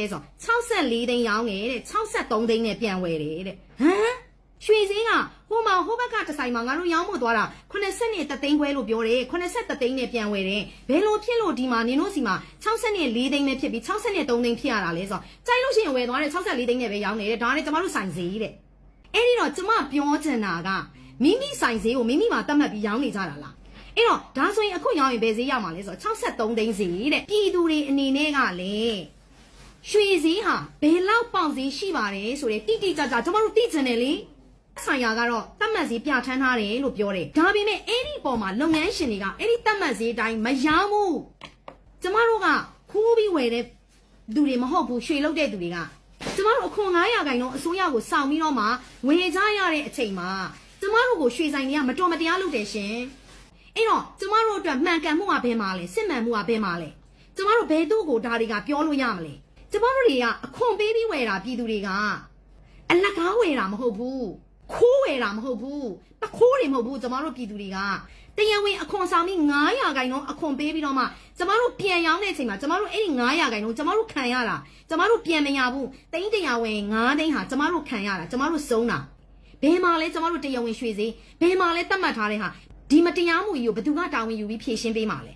တဲ့ဆို64သိန်းရောင်းတယ်တဲ့63သိန်းနဲ့ပြန်ဝယ်တယ်တဲ့ဟမ်ရွှေစင်းကဟိုမှာဟိုဘက်ကတစ်ဆိုင်မှာငါတို့ရောင်းဖို့သွားတာ80နဲ့3သိန်းခွဲလို့ပြောတယ်83သိန်းနဲ့ပြန်ဝယ်တယ်ဘယ်လိုဖြစ်လို့ဒီမှာနင်တို့စီမှာ64သိန်းနဲ့ဖြစ်ပြီး63သိန်းဖြစ်ရတာလဲဆိုတော့ကြိုက်လို့ရှိရင်ဝယ်သွားတယ်64သိန်းနဲ့ပဲရောင်းနေတယ်ဒါနဲ့ကျမတို့ဆိုင်ဈေးတဲ့အဲ့ဒီတော့ကျမပြောချင်တာကမိမိဆိုင်ဈေးကိုမိမိမှာတတ်မှတ်ပြီးရောင်းနေကြတာလားအဲ့တော့ဒါဆိုရင်အခုရောင်းရင်ဘယ်ဈေးရမှာလဲဆိုတော့63သိန်းဈေးတဲ့ပြည်သူတွေအနေနဲ့ကလည်း ရွှေဈေးဟာဘယ်လောက်ပေါင်ဈေးရှိပါတယ်ဆိုတဲ့တိတိကျကျကျွန်တော်တို့သိချင်တယ်လေဆိုင်ရာကတော့တတ်မှတ်ဈေးပြဋ္ဌာန်းထားတယ်လို့ပြောတယ်ဒါပေမဲ့အဲ့ဒီပုံမှာလုပ်ငန်းရှင်တွေကအဲ့ဒီတတ်မှတ်ဈေးအတိုင်းမရောင်းဘူးကျမတို့ကခိုးပြီးဝယ်တဲ့သူတွေမဟုတ်ဘူးရွှေလုတ်တဲ့သူတွေကကျမတို့အခွန်900ခိုင်တော့အစိုးရကိုစောင့်ပြီးတော့မှဝယ်ကြရတဲ့အချိန်မှာကျမတို့ကိုရွှေဆိုင်တွေကမတော်မတရားလုပ်တယ်ရှင်အဲ့တော့ကျမတို့အတွက်မှန်ကန်မှုကဘယ်မှာလဲစစ်မှန်မှုကဘယ်မှာလဲကျမတို့ဘယ်သူ့ကိုဒါတွေကပြောလို့ရမလဲ ကျမတို့တွေကအခွန်ပေးပြီးဝယ်တာပြည်သူတွေကအလကားဝယ်တာမဟုတ်ဘူးခိုးဝယ်တာမဟုတ်ဘူးတခိုးတွေမဟုတ်ဘူးကျမတို့ပြည်သူတွေကတရားဝင်အခွန်ဆောင်ပြီး900ခိုင်တော့အခွန်ပေးပြီးတော့မှကျမတို့ပြန်ရောင်းတဲ့အချိန်မှာကျမတို့အဲ့ဒီ900ခိုင်တော့ကျမတို့ခံရတာကျမတို့ပြန်မရဘူးတိန်းတရားဝင်9သိန်းဟာကျမတို့ခံရတာကျမတို့စုံးတာဘယ်မှာလဲကျမတို့တရားဝင်ရွှေစေးဘယ်မှာလဲတတ်မှတ်ထားတဲ့ဟာဒီမတရားမှုကြီးကိုဘယ်သူကတာဝန်ယူပြီးဖြေရှင်းပေးမှာလဲ